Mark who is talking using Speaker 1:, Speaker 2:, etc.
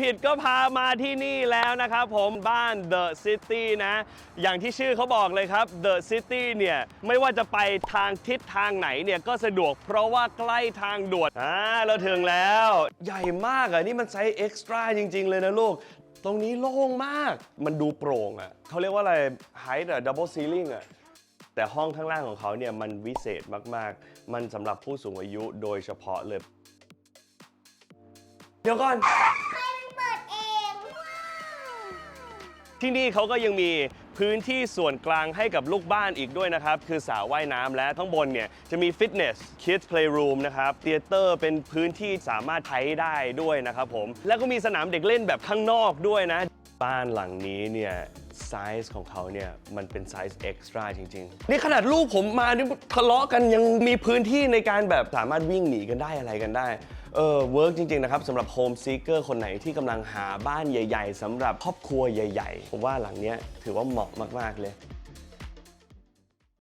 Speaker 1: ผิดก็พามาที่นี่แล้วนะครับผมบ้าน The City นะ อย่างที่ชื่อเขาบอกเลยครับ The City เนี่ย ไม่ว่าจะไปทางทิศทางไหนเนี่ย ก็สะดวกเพราะว่าใกล้ทางด่วนอ่าเราถึงแล้ว ใหญ่มากอะ นี่มันไซส์เอ็กซ์ตร้าจริง ๆ เลยนะลูก ตรงนี้โล่งมาก มันดูโปร่งอะเขาเรียกว่าอะไร height อะ double ceiling อะแต่ห้องข้างล่างของเขาเนี่ยมันวิเศษมากๆ มันสำหรับผู้สูงอายุโดยเฉพาะเลย เดี๋ยวก่อน ที่นี่เขาก็ยังมีพื้นที่ส่วนกลางให้กับลูกบ้านอีกด้วยนะครับ คือสระว่ายน้ำและข้างบนเนี่ยจะมีฟิตเนส kids playroom นะครับเตียเตอร์เป็นพื้นที่สามารถใช้ได้ด้วยนะครับผม แล้วก็มีสนามเด็กเล่นแบบข้างนอกด้วยนะ บ้านหลังนี้เนี่ย ไซส์ของเขาเนี่ย มันเป็นไซส์เอ็กซ์ตร้าจริง ๆ นี่ขนาดลูกผมมานี่ทะเลาะกันยังมีพื้นที่ในการแบบสามารถวิ่งหนีกันได้อะไรกันได้ เออเวิร์กจริง ๆ นะครับสำหรับโฮมซีเกอร์คนไหนที่กำลังหาบ้านใหญ่ ๆสำหรับครอบครัวใหญ่ ๆ ผมว่าหลังเนี้ยถือว่าเหมาะมาก ๆ เลย